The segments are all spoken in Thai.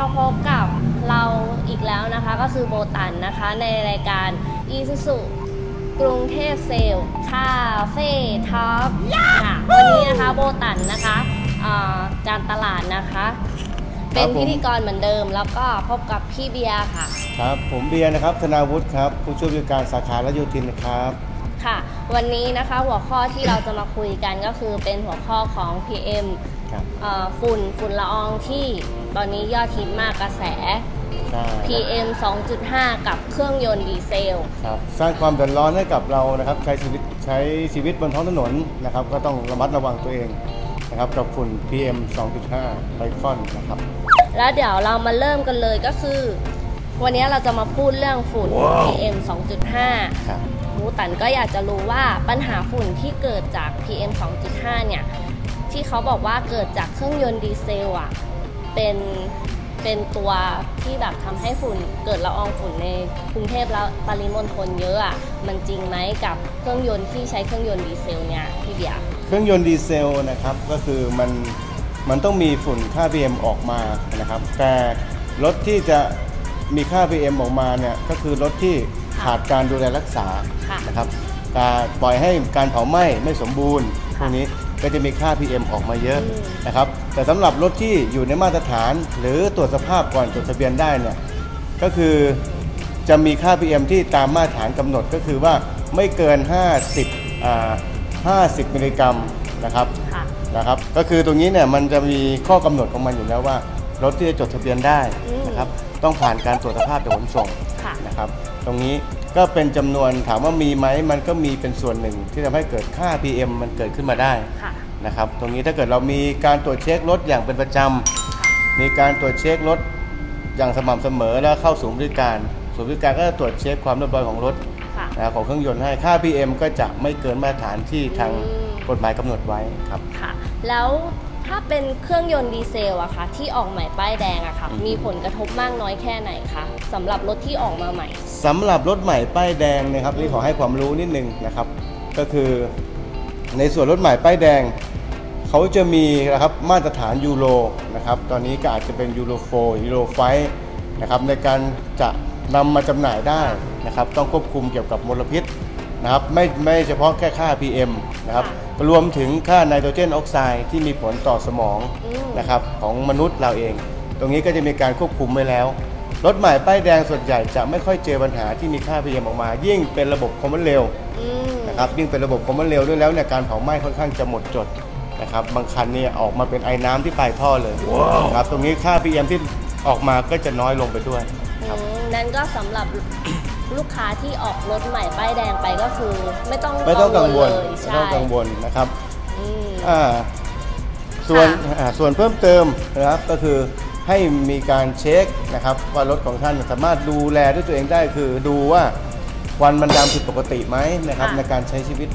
มาพบกับเราอีกแล้วนะคะ ก็คือโบตันนะคะ ในรายการ e s u s u กรุงเทพเซลคาเฟ่ท็อปค่ะวันนี้นะคะโบตันนะคะอ่าการตลาดนะคะ เป็นครับผมพิธีกรเหมือนเดิม แล้วก็พบกับพี่เบียร์ค่ะ ครับ ผมเบียร์นะครับ ธนาวุฒิครับ ผู้ช่วยผู้จัดการสาขาและโยธินนะครับค่ะ วันนี้นะคะหัวข้อที่เราจะมาคุยกันก็คือเป็นหัวข้อของ PM ครับเอ่อ ฝุ่นฝุ่นละอองที่ตอนนี้ยอดฮิตมากกระแสใช่ PM 2.5 กับเครื่องยนต์ดีเซลครับสร้างความเดือดร้อนให้กับเรานะครับใช้ชีวิตใช้ชีวิตบนท้องถนนนะครับ ก็ต้องระมัดระวังตัวเองนะครับกับฝุ่น PM 2.5ไบคอนนะครับ แล้วเดี๋ยวเรามาเริ่มกันเลยก็คือ วันนี้เราจะมาพูดเรื่องฝุ่น PM 2.5ครับมูตันก็อยากจะรู้ว่าปัญหาฝุ่นที่เกิดจาก PM 2.5 เนี่ย ที่เขาบอกว่าเกิดจากเครื่องยนต์ดีเซลอะเป็นเป็นตัวที่แบบทำให้ฝุ่นเกิดละอองฝุ่นในกรุงเทพแล้วปริมณฑลเยอะอะมันจริงไหมกับเครื่องยนต์ที่ใช้เครื่องยนต์ดีเซลเนี่ยพี่เบียร์เครื่องยนต์ดีเซลนะครับก็คือมันมันต้องมีฝุ่นค่า PM ออกมานะครับแต่รถที่จะมีค่า PM ออกมาเนี่ยก็คือรถที่ขาดการดูแลรักษาค่ะนะครับการปล่อยให้การเผาไหม้ไม่สมบูรณ์ พวกนี้ก็จะมีค่า PM ออกมาเยอะอืมนะครับ แต่สำหรับรถที่อยู่ในมาตรฐาน หรือตรวจสภาพก่อนจดทะเบียนได้เนี่ยก็คือจะมีค่า PM ที่ตามมาตรฐานกำหนดก็คือว่าไม่เกิน 50อ่า50 มิลลิกรัมนะครับค่ะนะครับ ก็คือตรงนี้เนี่ยมันจะมีข้อกำหนดของมันอยู่แล้วว่า รถที่จะจดทะเบียนได้อืมนะครับ ต้องผ่านการตรวจสภาพจากขนส่งค่ะ นะครับ ตรงนี้ก็เป็นจำนวนถามว่ามีไหมมันก็มีเป็นส่วนหนึ่งที่ทำให้เกิดค่า PM มันเกิดขึ้นมาได้ค่ะนะครับ ตรงนี้ถ้าเกิดเรามีการตรวจเช็ครถอย่างเป็นประจำ ค่ะ มีการตรวจเช็ครถอย่างสม่ำเสมอแล้วเข้าศูนย์บริการศูนย์บริการก็จะตรวจเช็คความเรียบร้อยของรถค่ะ นะครับของเครื่องยนต์ให้ค่า PM ก็จะไม่เกินมาตรฐานที่ทางอืม กฎหมายกำหนดไว้ครับ ค่ะ แล้ว ถ้าเป็นเครื่องยนต์ดีเซลอะค่ะที่ออกใหม่ป้ายแดงอะค่ะอืมมีผลกระทบมากน้อยแค่ไหนคะสำหรับรถที่ออกมาใหม่สำหรับรถใหม่ป้ายแดงนะครับนี่ขอให้ความรู้นิดนึงนะครับ ก็คือในส่วนรถใหม่ป้ายแดงเขาจะมีนะครับมาตรฐานยูโรนะครับตอนนี้ก็อาจจะเป็นยูโร4ยูโร5นะครับในการจะนำมาจำหน่ายได้นะครับต้องควบคุมเกี่ยวกับมลพิษ นะครับไม่ไม่เฉพาะแค่ค่า PM นะครับค่ะรวมถึงค่าไนโตรเจนออกไซด์ที่มีผลต่อสมองอืมนะครับของมนุษย์เราเอง ตรงนี้ก็จะมีการควบคุมไว้แล้วรถใหม่ป้ายแดงส่วนใหญ่จะไม่ค่อยเจอปัญหาที่มีค่า PM ออกมา ยิ่งเป็นระบบคอมมอนเรลอืมนะครับยิ่งเป็นระบบคอมมอนเรลด้วยแล้วเนี่ยการเผาไหม้ค่อนข้างจะหมดจดนะครับบางคันเนี่ยออกมาเป็นไอ้น้ำที่ปลายท่อเลยนะครับตรงนี้ค่า PM ที่ออกมาก็จะน้อยลงไปด้วยครับอืมนั่นก็สำหรับ ลูกค้าที่ออกรถใหม่ป้ายแดงไปก็คือ ไม่ต้องไม่ต้องกังวลเลยไม่ใช่ต้องกังวลนะครับอืม อ่าส่วนค่ะ อ่าส่วนเพิ่มเติมนะครับก็คือให้มีการเช็คนะครับว่ารถของท่านสามารถดูแลด้วยตัวเองได้คือดูว่าควันมันดำผิดปกติไหมนะครับในการใช้ชีวิต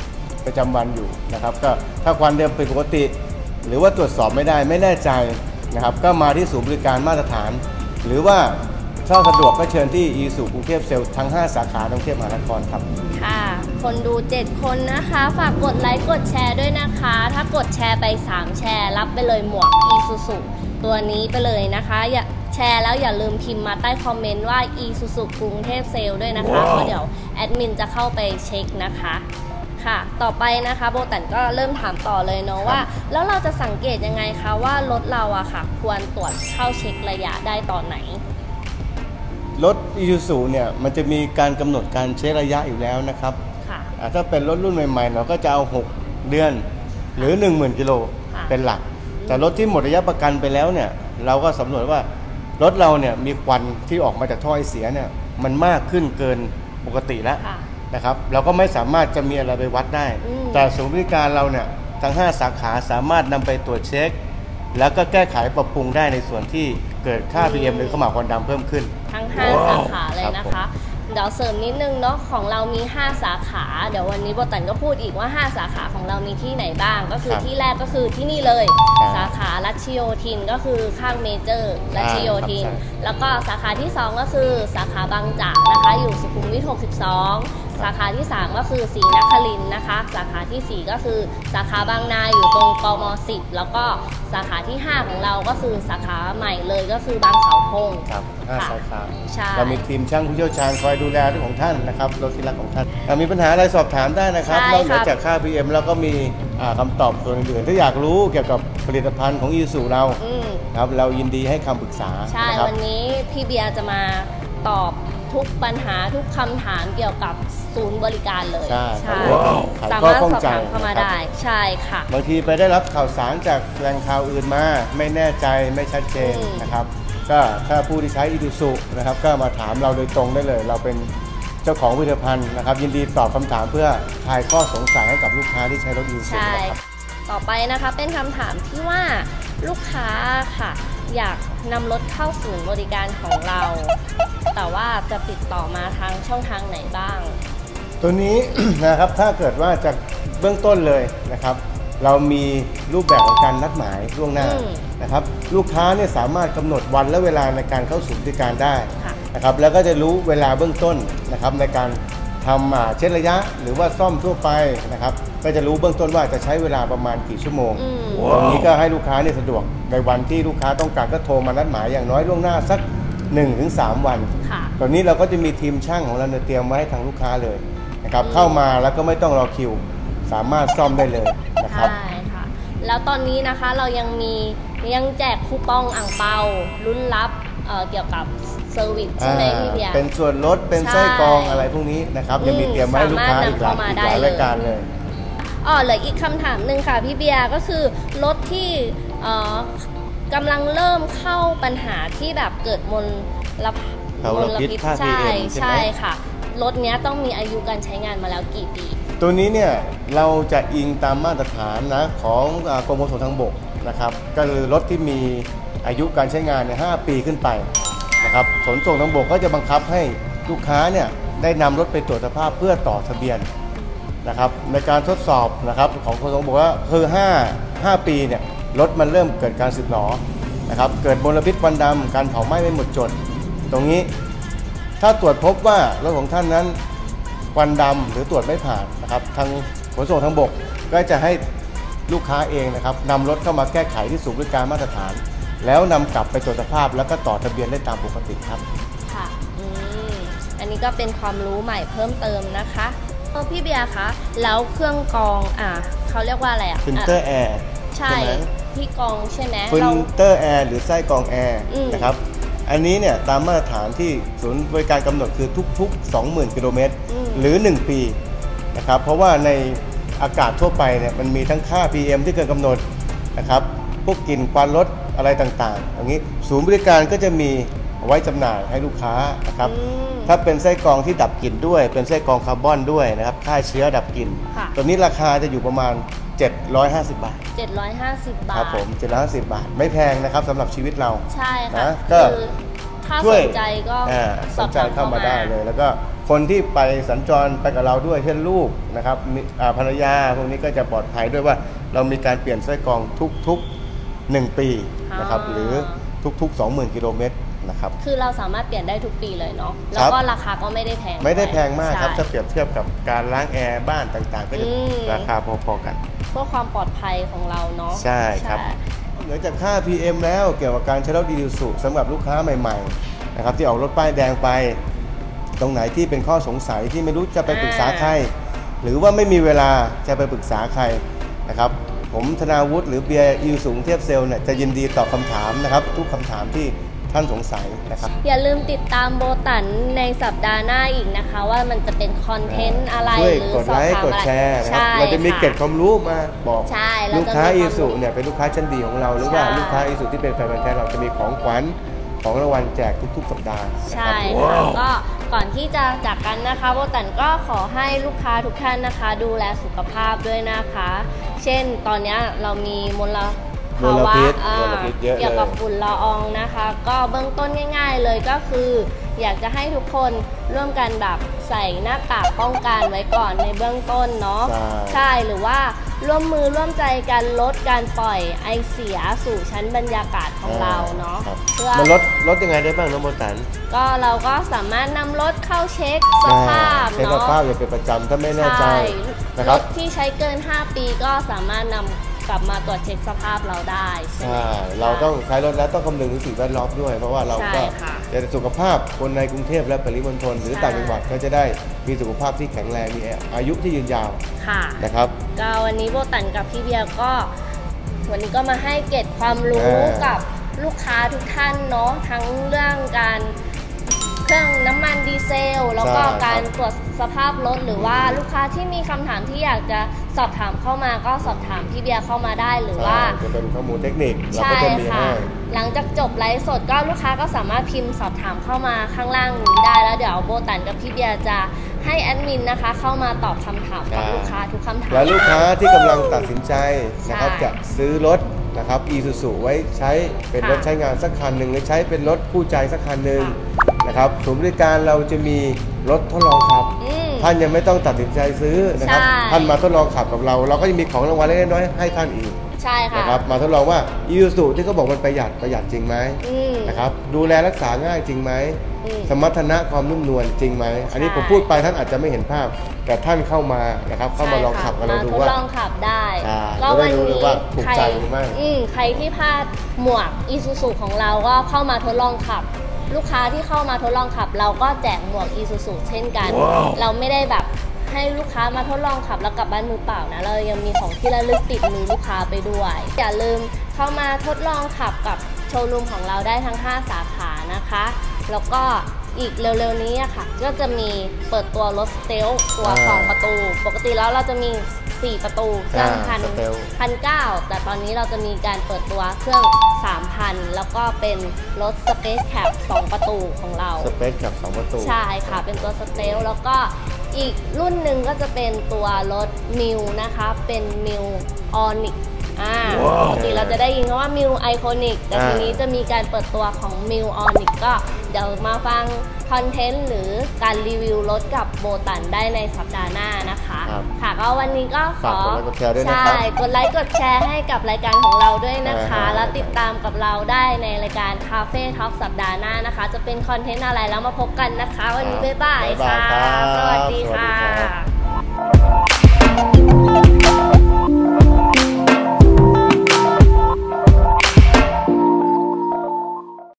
ประจำวันอยู่นะครับก็ถ้าควันเดิมผิดปกติ หรือว่าตรวจสอบไม่ได้ไม่แน่ใจนะครับก็มาที่ศูนย์บริการมาตรฐาน หรือว่า ถ้าสะดวกก็เชิญที่อีสุกรุงเทพเซลล์ทั้ง 5 สาขาในกรุงเทพมหานครครับ ค่ะ คนดู 7 คนนะคะ ฝากกดไลค์กดแชร์ด้วยนะคะ ถ้ากดแชร์ไป 3 แชร์ รับไปเลยหมวก e s u s u ตัวนี้ไปเลยนะคะอย่าแชร์แล้วอย่าลืมพิมพ์มาใต้คอมเมนต์ว่า e s u s u กรุงเทพเซลล์ด้วยนะคะเพราะเดี๋ยวแอดมินจะเข้าไปเช็คนะคะค่ะ ต่อไปนะคะโบตันก็เริ่มถามต่อเลยเนาะว่า แล้วเราจะสังเกตยังไงคะว่ารถเราอะค่ะ ควรตรวจเข้าเช็คระยะได้ตอนไหน รถอีซูซูเนี่ยมันจะมีการกำหนดการเช็คระยะอยู่แล้วนะครับค่ะ อ่าถ้าเป็นรถรุ่นใหม่ๆเราก็จะเอา 6 เดือน หรือ 10,000กิโลค่ะ เป็นหลัก แต่รถที่หมดระยะประกันไปแล้วเนี่ยเราก็สำรวจว่ารถเราเนี่ยมีควันที่ออกมาจากท่อไอเสียเนี่ยมันมากขึ้นเกินปกติแล้ว ค่ะ นะครับเราก็ไม่สามารถจะมีอะไรไปวัดได้ อืม แต่ศูนย์บริการเราเนี่ยทั้ง 5 สาขาสามารถนำไปตรวจเช็ค แล้วก็แก้ไขปรับปรุงได้ในส่วนที่ เกิดค่า PM หรือขม่าวควันดำเพิ่มขึ้น ทั้ง 5 สาขาเลยนะครัคะบผมเดี๋ยวเสริมนิดนึงเนาะของเรามี 5 สาขา เดี๋ยววันนี้โบตันก็พูดอีกว่า 5 สาขาของเรามีที่ไหนบ้าง ก็คือครับที่แรกก็คือที่นี่เลย ครับสาขารัชโยธินก็คือข้างเมเจอร์รัชโยธินครับใช่แล้วก็สาขาที่ 2 ก็คือสาขาบางจากนะคะ อยู่สุขุมวิท 62 สาขาที่ 3 ก็คือศรีนครินทร์นะคะ สาขาทีสี่ 4 ก็คือสาขาบางนาอยู่ตรงกม10 แล้วก็สาขาที่ 5 ของเราก็คือสาขาใหม่เลยก็คือบางเสาธงครับห้าค่ะ สาขาใช่ เรามีทีมช่างผู้เชี่ยวชาญคอยดูแลเรื่องของท่านนะครับรถที่รักของท่านอะมีปัญหาอะไรสอบถามได้นะครับใช่นอกเหนือครับจากค่า PM แล้วก็มีอ่าคำตอบส่วนอื่นๆถ้าอยากรู้เกี่ยวกับผลิตภัณฑ์ของอีสุเราอืม ครับเรายินดีให้คำปรึกษาใช่ นะครับวันนี้พี่เบียร์จะมาตอบทุกปัญหาทุกคำถามเกี่ยวกับ ศูนย์บริการเลยใช่ใช่ไขข้สาอมารถข้องสอบใจถามเข้ามานะครับได้ ใช่ค่ะ บางทีไปได้รับข่าวสารจากแหล่งข่าวอื่นมา ไม่แน่ใจไม่ชัดเจนอืมนะครับ ก็ถ้าผู้ที่ใช้อีดูสุนะครับ ก็มาถามเราโดยตรงได้เลย เราเป็นเจ้าของผลิตภัณฑ์นะครับ ยินดีตอบคำถามเพื่อคลายข้อสงสัยให้กับลูกค้าที่ใช้รถอีดูสุใช่นะครับต่อไปนะคะเป็นคำถามที่ว่าลูกค้าค่ะ อยากนำรถเข้าศูนย์บริการของเรา แต่ว่าจะติดต่อมาทางช่องทางไหนบ้าง ตัวนี้นะครับถ้าเกิดว่าจากเบื้องต้นเลยนะครับ เรามีรูปแบบของการนัดหมายล่วงหน้าอืมนะครับ ลูกค้าเนี่ยสามารถกำหนดวันและเวลาในการเข้าสู่บริการได้ค่ะ นะครับแล้วก็จะรู้เวลาเบื้องต้นนะครับในการทำอ่าเช็ดระยะ หรือว่าซ่อมทั่วไปนะครับก็จะรู้เบื้องต้นว่าจะใช้เวลาประมาณกี่ชั่วโมง อืม ตรงนี้ก็ให้ลูกค้าเนี่ยสะดวกในวันที่ลูกค้าต้องการก็โทรมานัดหมายอย่างน้อยล่วงหน้าสัก 1-3 วัน ค่ะ ตอนนี้เราก็จะมีทีมช่างของเราเนี่ยเตรียมไว้ให้ทางลูกค้าเลย นะครับอืมเข้ามาแล้วก็ไม่ต้องรอคิว สามารถซ่อมได้เลยนะครับ ใช่ค่ะ แล้วตอนนี้นะคะเรายังมียังแจกคูปองอ่างเปาลุ้นรับเอ่อเกี่ยวกับเซอร์วิสใช่ไหมพี่เบียร์ เป็นส่วนลด เป็นใช่ไส้กรองอะไรพวกนี้นะครับอืมยังมีเตรียมไว้ให้ลูกค้าสามารถอีกหลายนำเข้ามาอีกได้หลายเลยรายการเลยอ๋อเหลืออีกคำถามหนึ่งค่ะพี่เบียร์ก็คือรถที่เอ่อกำลังเริ่มเข้าปัญหาที่แบบเกิดมลลมลพิษค่าใช่ PM ใช่ไหมใช่ค่ะ รถเนี้ยต้องมีอายุการใช้งานมาแล้วกี่ปี ตัวนี้เนี่ยเราจะอิงตามมาตรฐานนะของกรมขนส่งทางบกนะครับก็คือรถที่มีอายุการใช้งานเนี่ยหปีขึ้นไปนะครับขนส่งทางบกก็จะบังคับให้ลูกค้าเนี่ยได้นำรถไปตรวจสภาพเพื่อต่อทะเบียนนะครับในการทดสอบนะครับของขนส่งทางบกว่าคือ5 5 ปีเนี่ยรถมันเริ่มเกิดการสึกหรอนะครับเกิดมลพิษควันดำการเผาไหม้ไม่หมดจด ตรงนี้ ถ้าตรวจพบว่ารถของท่านนั้นควันดำหรือตรวจไม่ผ่านนะครับทางขนส่งทางบกก็จะให้ลูกค้าเองนะครับนำรถเข้ามาแก้ไขที่ศูนย์บริการมาตรฐาน แล้วนำกลับไปตรวจสภาพ แล้วก็ต่อทะเบียนได้ตามปกติครับ ค่ะอืมอันนี้ก็เป็นความรู้ใหม่เพิ่มเติมนะคะเออพี่เบียร์คะ แล้วเครื่องกรอง อะเขาเรียกว่าอะไรอะฟิลเตอร์แอร์ใช่ไหม ที่กรองใช่ไหมฟิเราลเตอร์แอร์หรือไส้กรองแอร์อืม นะครับ อันนี้เนี่ยตามมาตรฐานที่ศูนย์บริการกำหนดคือทุก ๆ 20,000 กิโลเมตร อืม หรือ 1 ปีนะครับเพราะว่าในอากาศทั่วไปเนี่ยมันมีทั้งค่า PM ที่เกินกำหนดนะครับพวกกลิ่นควันรถอะไรต่างๆอย่างนี้ศูนย์บริการก็จะมีเอาไว้จำหน่ายให้ลูกค้านะครับ อืม ถ้าเป็นไส้กรองที่ดับกลิ่นด้วย เป็นไส้กรองคาร์บอนด้วยนะครับฆ่าเชื้อดับกลิ่นค่ะ ตัวนี้ราคาจะอยู่ประมาณ 750 บาท 750 บาครัทบผม 750 บาท ไม่แพงนะครับสำหรับชีวิตเรา ใช่ค่ะนะก็คือถ้าช่สวยนใจก็อ่าสสอบนใจถามเข้ามาได้เลย แล้วก็คนที่ไปสัญจรไปกับเราด้วยเช่นลูกนะครับมีอ่าภรรยาพวกนี้ก็จะปลอดภัยด้วยว่าเรามีการเปลี่ยนไส้กรองทุกๆ 1 ปีนะครับอ่าหรือทุกๆ 20,000 กิโลเมตรนะครับ คือเราสามารถเปลี่ยนได้ทุกปีเลยเนาะคแล้รัวบก็ราคาก็ไม่ได้แพงไม่ได้แพงมากครับใช่ ถ้าเปรียบเทียบกับการล้างแอร์บ้านต่างๆ ก็จะอืม ราคาพอๆกันเพื่อความปลอดภัยของเราเนาะใช่ครับ เหนือจากค่า PM แล้วเกี่ยวกับการใช้รถดีสุสำหรับลูกค้าใหม่ๆนะครับที่ออกรถป้ายแดงไป ตรงไหนที่เป็นข้อสงสัยที่ไม่รู้จะไปปรึกษาใคร หรือว่าไม่มีเวลาจะไปปรึกษาใครนะครับผมธนาวุฒิหรือเบียร์อิวสูงเทียบเซลล์เนี่ยจะยินดีตอบคำถามนะครับ ทุกคำถามที่ ท่านสงสัยนะครับ อย่าลืมติดตามโบตันในสัปดาห์หน้าอีกนะคะ ว่ามันจะเป็นคอนเทนต์อะไรช่วยหรือกดสอบไลค์ถามกดอะไรแชร์นะครับใช่เราจะมีค่เกร็ดความรู้มาบอกใช่เราจะลูกค้ามีอีความรู้สุเนี่ยเป็นลูกค้าชั้นดีของเรา หรือว่าใช่ลูกค้าอีสุที่เป็นแฟนพันธุ์แท้เราจะมีของขวัญของรางวัลแจกทุก ๆ สัปดาห์นะใช่ครับค่ะก็ก่อนที่จะจากกันนะคะโบตันก็ขอให้ลูกค้าทุกท่านนะคะ ดูแลสุขภาพด้วยนะคะ เช่นตอนเนี้ยเรามีมล ภามลวะพิษอ่ามลพิษเยอะเลย เกี่ยวกับฝุ่นละอองนะคะ ก็เบื้องต้นง่าย ๆ เลยก็คือ อยากจะให้ทุกคนร่วมกันแบบใส่หน้ากากป้องกันไว้ก่อนในเบื้องต้นเนาะใช่ใช่หรือว่าร่วมมือร่วมใจกันลดการปล่อยไอเสียสู่ชั้นบรรยากาศของเราเนาะครับเพื่อมันลดลดยังไงได้บ้างน้องโมตันก็เราก็สามารถนำรถเข้าเช็คสภาพเช็คสเนาะภพอย่าเป็นประจำถ้าไม่แน่ใจใช่นะครรับถที่ใช้เกิน 5 ปีก็สามารถนำ กลับมาตรวจเช็คสภาพเราได้ใช่ไหมใช่เราต้องใช้รถแล้วต้องคำนึงถึงสิ่งแวดล้อมด้วย เพราะว่าเราก็ใช่ค่ะจะสุขภาพคนในกรุงเทพและปริมณฑลหรือใช่ ต่างจังหวัดก็จะได้มีสุขภาพที่แข็งแรงมีอายุที่ยืนยาวค่ะ นะครับ ก็วันนี้โบตันกับพี่เบียร์ก็ วันนี้ก็มาให้เกร็ดความรู้อ่ากักับลูกค้าทุกท่านเนาะทั้งเรื่องการ เครื่องน้ำมันดีเซล แล้วก็ใช่ครับ การตรวจสภาพรถหรือว่าลูกค้าที่มีคำถามที่อยากจะสอบถามเข้ามาก็สอบถามพี่เบียร์เข้ามาได้หรือว่า ใช่จะเป็นข้อมูลเทคนิคเราใช่ก็จะมีค่ะ ให้ หลังจากจบไลฟ์สดก็ลูกค้าก็สามารถพิมพ์สอบถามเข้ามาข้างล่างนี้ได้แล้วเดี๋ยวโบตันกับพี่เบียร์จะให้แอดมินนะคะ เข้ามาตอบคำถามกับใช่ลูกค้าทุกคำถาม และลูกค้าที่กำลังตัดสินใจนะครับใช่จะซื้อรถนะครับ Isuzu ไว้ใช้เป็นค่ะรถใช้งานสักคันหนึ่งหรือใช้เป็นรถคู่ใจสักคันหนึ่ง นะครับศูนย์บริการเราจะมีรถทดลองขับ อืม ท่านยังไม่ต้องตัดสินใจซื้อนะครับ ใช่ ท่านมาทดลองขับกับเรา เราก็จะมีของรางวัลเล็กๆน้อยๆให้ท่านอีกใช่ค่ะนะครับ มาทดลองว่า Isuzu ที่เขาบอกมันประหยัดประหยัดจริงไหมอืม นะครับ ดูแลรักษาง่ายจริงไหม อืมสมรรถนะความนุ่มนวลจริงไหม อันนี้ใช่ ผมพูดไปท่านอาจจะไม่เห็นภาพ แต่ท่านเข้ามานะครับ เข้ามาลองขับกับเราใช่ดูค่ะว่ามาทดลองขับได้ใช่ก็จะได้วันรู้เลยนี้ว่าถูกใครใจหรือไม่ อืมใครที่พลาดหมวกอีซูซูของเราก็เข้ามาทดลองขับ ลูกค้าที่เข้ามาทดลองขับ เราก็แจกหมวกอีซูซูเช่นกันเราไม่ได้แบบให้ลูกค้ามาทดลองขับแล้วกลับบ้านมือเปล่านะ เรายังมีของที่ระลึกติดมือลูกค้าไปด้วย อย่าลืมเข้ามาทดลองขับกับโชว์รูมของเราได้ทั้ง 5 สาขานะคะ แล้วก็ อีกเร็วๆนี้อะค่ะ ก็จะมีเปิดตัวรถสเตลตัวอ่า2ประตู ปกติแล้วเราจะมี 4 ประตูเครื่องอ่าพันสเตลพันเก้าแต่ตอนนี้เราจะมีการเปิดตัวเครื่อง 3,000 แล้วก็เป็นรถสเปซแคป2ประตูของเรา สเปคกับสองประตู ใช่ค่ะ เป็นตัวสเตลแล้วก็อีกรุ่นหนึ่งก็จะเป็นตัวรถมิวนะคะ เป็นมิวออนิกอ่าปกติเราจะได้ยินคำว่ามิวไอคอนิกแต่อ่า ทีนี้จะมีการเปิดตัวของมิวออนิกก็ เดี๋ยวมาฟังคอนเทนต์หรือการรีวิวรถกับโบตันได้ในสัปดาห์หน้านะคะ ครับค่ะก็วันนี้ก็ขอฝากกดไลค์กดแชร์ด้วยนะครับ ใช่กดไลค์กดแชร์ให้กับรายการของเราด้วยนะคะอ่าแล้วติดตามกับเราได้ในรายการคาเฟ่ท็อปสัปดาห์หน้านะคะ จะเป็นคอนเทนต์อะไรแล้วมาพบกันนะคะ วันนี้บ๊ายบายบ๊ายบายค่ะครับสวัสดีสวัสดีค่ะ